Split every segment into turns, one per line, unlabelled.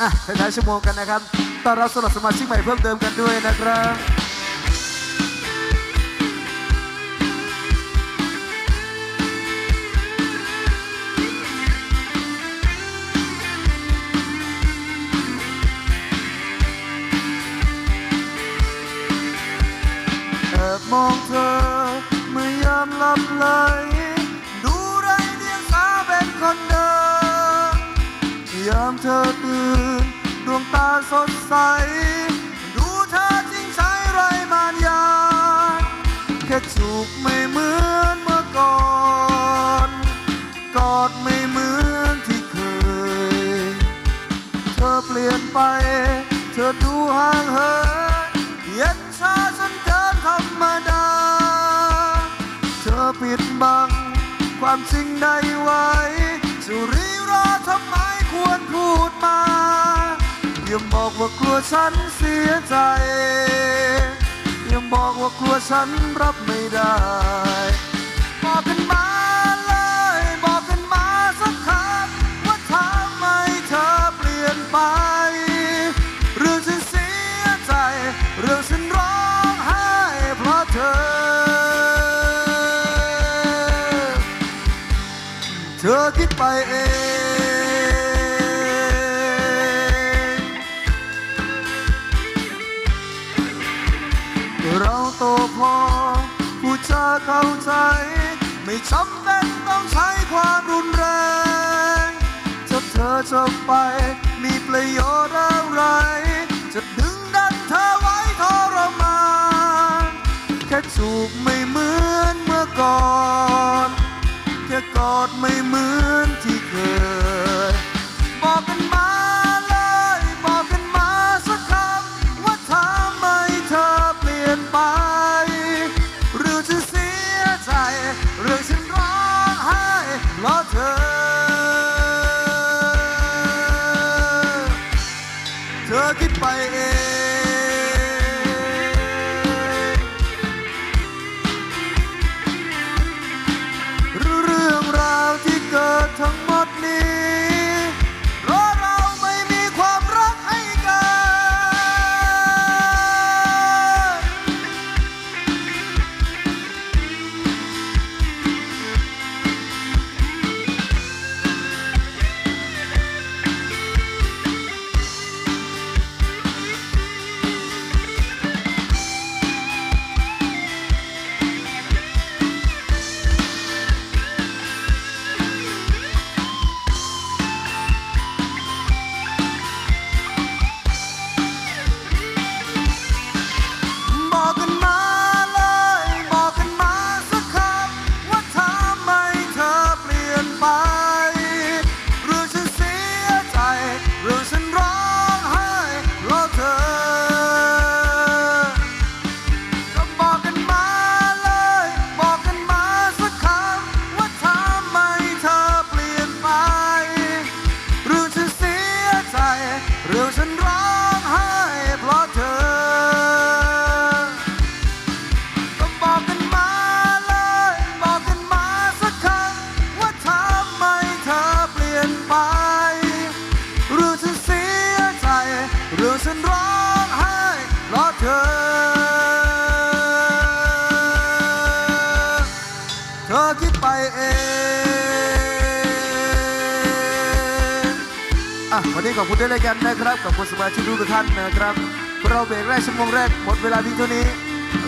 อะท้ายชั่วโมงกันนะครับต้อนรับสำหรับสมาชิกใหม่เพิ่มเติมกันด้วยนะครับแอบมองเธอเมื่อยามหลับไหลดูไรเดียงสาเป็นคนเดิม ยามเธอตื่น ดวงตาสดใส ดูเธอจริงใช้ไรมานยาแค่จูบไม่เหมือนเมื่อก่อน กอดไม่เหมือนที่เคย เธอเปลี่ยนไป เธอดูห่างเหินเย็นชาฉันเกินธรรมดา เธอปิดบังความจริงได้ไว้ บอกว่ากลัวฉันเสียใจย่าบอกว่ากลัวฉันรับไม่ได้ บอกกันมาเลย บอกกันมาสักคำว่าทำไมเธอเปลี่ยนไป เรื่องฉันเสียใจ เรื่องฉันร้องไห้เพราะเธอ เธอคิดไปเอง เข้าใจ ไม่จำเป็นต้องใช้ความรุนแรงถ้าเธอจะไป มีประโยชน์อะไร จะดึงดันเธอไว้ทรมานแค่จูบไม่เหมือนเมื่อก่อน แค่กอดไม่เหมือน คิดไปเอง อะวันนี้ขอบคุณด้วยเลยกันนะครับขอบคุณสมาชิกทุกท่านนะครับ เราเบรกแรกชั่วโมงแรกหมดเวลาเพียงเท่านี้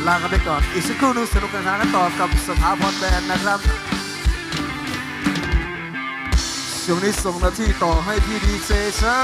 ลากันไปก่อนอีกสักครู่นึงสนุกกันกันต่อกับสถาพรแบนด์นะครับช่วงนี้ส่งหน้าที่ต่อให้พี่ดีเจซ่า